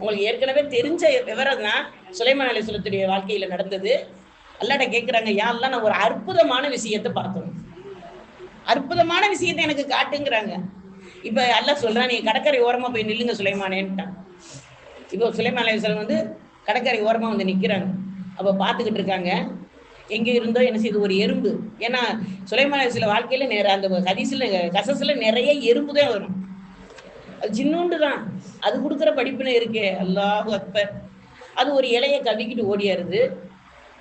உங்களுக்கு ஏற்கனவே தெரிஞ்ச விவரம் தான் சுலைமான் அலிஸ்வலத்துடைய வாழ்க்கையில நடந்தது. அல்லாட்ட கேட்குறாங்க யாரெல்லாம் நான் ஒரு அற்புதமான விஷயத்தை பார்த்தோம். அற்புதமான விஷயத்தை எனக்கு காட்டுங்கிறாங்க. இப்ப அல்ல சொல்றான் நீங்க கடற்கரை ஓரமா போய் நில்லுங்க சுலைமானேன்ட்டான். இப்போ சுலைமான் அலைஹிஸ்ஸலாம் வந்து கடற்கரை ஓரமா வந்து நிக்கிறாங்க. அப்ப பார்த்துக்கிட்டு இருக்காங்க. எங்க இருந்தோ என்ன செய்யுது ஒரு எறும்பு. ஏன்னா சுலைமான் அலைஹிஸ்ஸலாம் வாழ்க்கையில நேர அந்த ஹதீஸ்ல கசஸ்ல நிறைய எறும்பு தான் வரும். அது சின்னூண்டு தான் அது கொடுக்குற படிப்புன்னு இருக்கே. அல்லாஹு அக்பர். அது ஒரு இலையை கவிக்கிட்டு ஓடியாருது.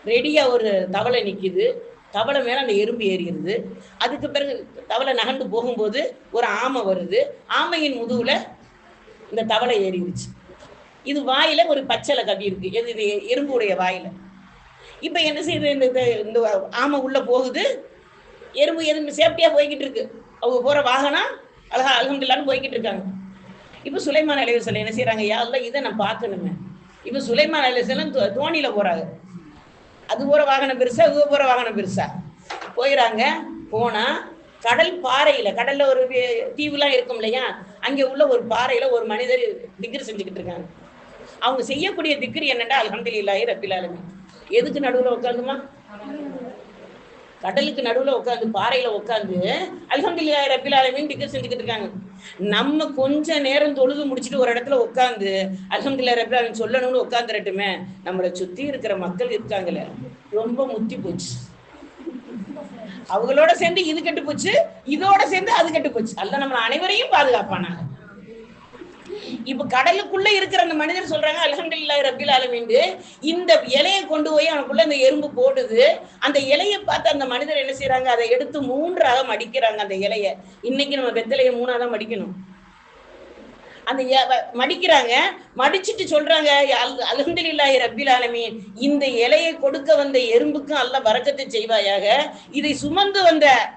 ரெடியாக ஒரு தவளை நிற்கிது தவளை மேலே அந்த எறும்பு ஏறிடுது அதுக்கு பிறகு தவளை நகர்ந்து போகும்போது ஒரு ஆமை வருது. ஆமையின் முதுவில் இந்த தவளை ஏறிடுச்சு இது வாயில ஒரு பச்சளை கவி இருக்கு எது இது எறும்புடைய வாயில. இப்போ என்ன செய்யுது? இந்த இந்த- ஆமை உள்ள போகுது. எறும்பு எறும்பு சேஃப்டியாக போய்கிட்டு இருக்கு. அவங்க போகிற வாகனம் அழகா அலகம்துல்லான்னு போய்கிட்டு இருக்காங்க. இப்ப சுலைமான் அலைவசல்ல என்ன செய்யறாங்க யாருல இதை நான் பார்க்கணுமே. இப்ப சுலைமான் அலைவசலம் தோணியில போறாங்க அது போற வாகனம் பெருசா இது போற வாகனம் பெருசா. போயிறாங்க. போனா கடல் பாறையில கடல்ல ஒரு தீவுலாம் இருக்கும் இல்லையா? அங்க உள்ள ஒரு பாறையில ஒரு மனிதர் திக்ரி செஞ்சுக்கிட்டு இருக்காங்க. அவங்க செய்யக்கூடிய திக்ரி என்னண்டா அல்ஹம்துலில்லாஹி ரப்பில் எதுக்கு நடுவுல உட்காந்துமா கடலுக்கு நடுவுல உட்காந்து பாறையில உட்காந்து அல்ஹம்துலில்லாஹி ரபில் ஆலமின் டிக்கெட் செஞ்சுக்கிட்டு இருக்காங்க. நம்ம கொஞ்ச நேரம் தொழுது முடிச்சுட்டு ஒரு இடத்துல உட்காந்து அல்ஹம்துலில்லாஹி ரபில் ஆலமின் சொல்லணும்னு உட்காந்துரட்டுமே நம்மளை சுத்தி இருக்கிற மக்கள் இருக்காங்கல்ல ரொம்ப முத்தி போச்சு. அவங்களோட சேர்ந்து இது கெட்டு போச்சு இதோட சேர்ந்து அது கெட்டு போச்சு. அல்ல நம்ம அனைவரையும் பாதுகாப்பானாங்க. இப்ப கடலுக்குள்ள இருக்கிற அந்த மனிதர் சொல்றாங்க அலகண்டில்லா ரபில் ஆலமீன் இந்த இலையை கொண்டு போய் அவனுக்குள்ள அந்த எறும்பு போடுது. அந்த இலையை பார்த்து அந்த மனிதர் என்ன செய்யறாங்க அதை எடுத்து மூன்றாக மடிக்கிறாங்க அந்த இலைய. இன்னைக்கு நம்ம வெத்தலையை மூணாதான் மடிக்கணும். அந்த மடிக்கிறாங்க. மடிச்சிட்டு சொல்றாங்க அல்- அல்ஹம்துலில்லாஹி ரப்பில் ஆலமீன் இந்த இலையை கொடுக்க வந்த எறும்புக்கும் அல்ல வரக்கத்தை செய்வாயாக. இதை சுமந்து வந்த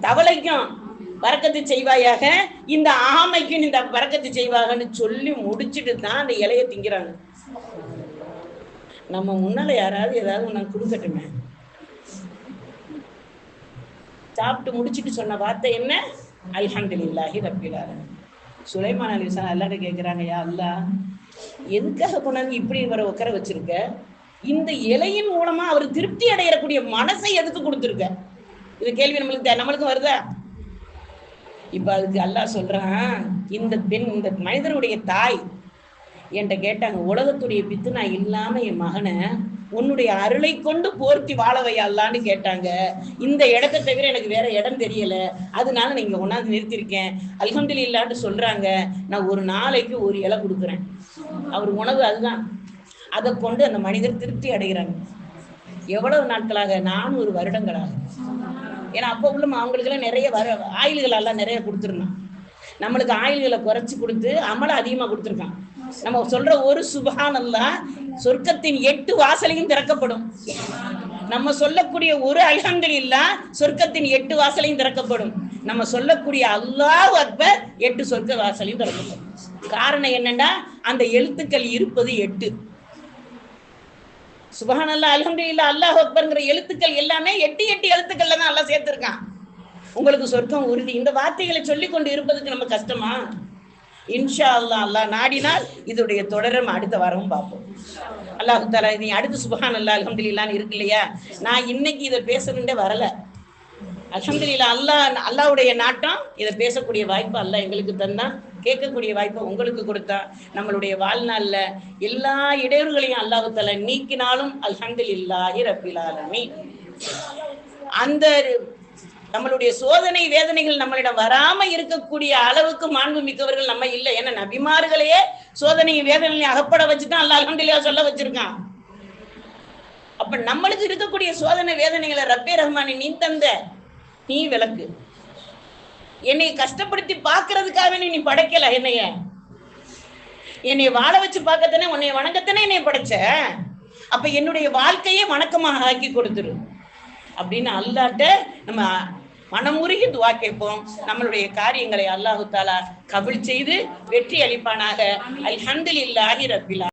தவளைக்கும் வரக்கத்து செய்வாயாக இந்த ஆமைக்கு இந்த வரக்கத்து செய்வாகன்னு சொல்லி முடிச்சுட்டு தான் அந்த இலையை திங்கிறாங்க. நம்ம முன்னால யாராவது ஏதாவது ஒன்று கொடுக்கட்டுமே. சாப்பிட்டு முடிச்சிட்டு சொன்ன வார்த்தை என்ன? அல்ஹம்துலில்லாஹி ரப்பில் ஆலமீன். சுலைமான் அலி இஸ்லாம் அல்லாட்ட கேட்குறாங்க யா அல்லாஹ் எதுக்காக கொண்டாந்து இப்படி இவரை உட்கார வச்சிருக்க? இந்த இலையின் மூலமா அவர் திருப்தி அடையக்கூடிய மனசை எதுக்கு கொடுத்துருக்க? இது கேள்வி நம்மளுக்கு தே- நம்மளுக்கும் வருதா? இப்ப அதுக்கு அல்லாஹ் சொல்றான் இந்த பெண் இந்த மனிதருடைய தாய் என்கிட்ட கேட்டாங்க உலகத்துடைய பித்து நான் இல்லாம என் மகனை உன்னுடைய அருளை கொண்டு போர்த்தி வாழ கேட்டாங்க. இந்த இடத்தை தவிர எனக்கு வேற இடம் தெரியல. அதனால நீங்க ஒன்னாந்து நிறுத்திருக்கேன் அல்ஹம்துலில்லான்னு சொல்றாங்க நான் ஒரு நாளைக்கு ஒரு இலை கொடுக்குறேன். அவர் உணவு அதுதான். அதை கொண்டு அந்த மனிதர் திருப்தி அடைகிறாங்க. எவ்வளவு நாட்களாக? நானூறு வருடங்களாக. ஏன்னா அப்போ உள்ள அவங்களுக்கெல்லாம் நிறைய வர ஆயில்கள் எல்லாம் நிறைய கொடுத்துருந்தான் நம்மளுக்கு ஆயில்களை குறைச்சி கொடுத்து அமலை அதிகமாக கொடுத்துருக்கான். நம்ம சொல்ற ஒரு சுபஹான் சொர்க்கத்தின் எட்டு வாசலையும் திறக்கப்படும். நம்ம சொல்லக்கூடிய ஒரு அல்ஹம்துலில்லாஹ் சொர்க்கத்தின் எட்டு வாசலையும் திறக்கப்படும். நம்ம சொல்லக்கூடிய அல்லாஹ் அக்பர் எட்டு சொர்க்க வாசலையும் திறக்கப்படும். காரணம் என்னன்னா அந்த எழுத்துக்கள் இருப்பது எட்டு. சுபஹான் அல்லா அல்ஹம்துலில்லாஹ் அல்லாஹ் அக்பர்ங்கிற எழுத்துக்கள் எல்லாமே எட்டு எட்டு எழுத்துக்கள்ல தான் எல்லாம் சேர்த்திருக்கான். உங்களுக்கு சொர்க்கம் உறுதி. இந்த வார்த்தைகளை சொல்லி கொண்டு இருப்பதுக்கு நம்ம கஷ்டமா? இன்ஷா அல்லா அல்லாஹ் நாடினால் இதோடைய தொடரும் அடுத்த வாரமும் பார்ப்போம். அல்லாஹு தாலா நீ அடுத்து சுபஹான் அல்லா அல்ஹம்துலில்லான்னு இருக்கு இல்லையா? நான் இன்னைக்கு இதை பேசணுண்டே வரல. அல்ஹம்துலில்லா அல்லாஹ் அல்லாவுடைய நாட்டம் இதை பேசக்கூடிய வாய்ப்பு அல்லா எங்களுக்கு தந்தான் கேட்கக்கூடிய வாய்ப்பை உங்களுக்கு கொடுத்தா நம்மளுடைய வாழ்நாள்ல எல்லா இடையூறுகளையும் அல்லாஹு நீக்கினாலும் அல்ஹந்தில் இல்லாஹி ஆலமீன். அந்த நம்மளுடைய சோதனை வேதனைகள் நம்மளிடம் வராம இருக்கக்கூடிய அளவுக்கு மாண்பு மிக்கவர்கள் நம்ம இல்லை. ஏன்னா நபிமார்களையே சோதனை வேதனையும் அகப்பட வச்சுதான் அல்லாஹ் அல்ஹம்துலில்லாஹ் சொல்ல வச்சிருக்கான். அப்ப நம்மளுக்கு இருக்கக்கூடிய சோதனை வேதனைகளை ரப்பே ரஹ்மானி நீ தந்த நீ விளக்கு. என்னை கஷ்டப்படுத்தி பாக்குறதுக்காக நீ படைக்கல என்னைய? என்னை வாழ வச்சு பார்க்கத்தானே உன்னை வணங்கத்தானே என்னை படைச்ச? அப்ப என்னுடைய வாழ்க்கையே வணக்கமாக ஆக்கி கொடுத்துரு. அப்படின்னு அல்லாட்ட நம்ம மனமுருகி துவா கேட்போம். நம்மளுடைய காரியங்களை அல்லாஹு தாலா கபில் செய்து வெற்றி அளிப்பானாக. அல்ஹம்துலில்லாஹி ரப்பில்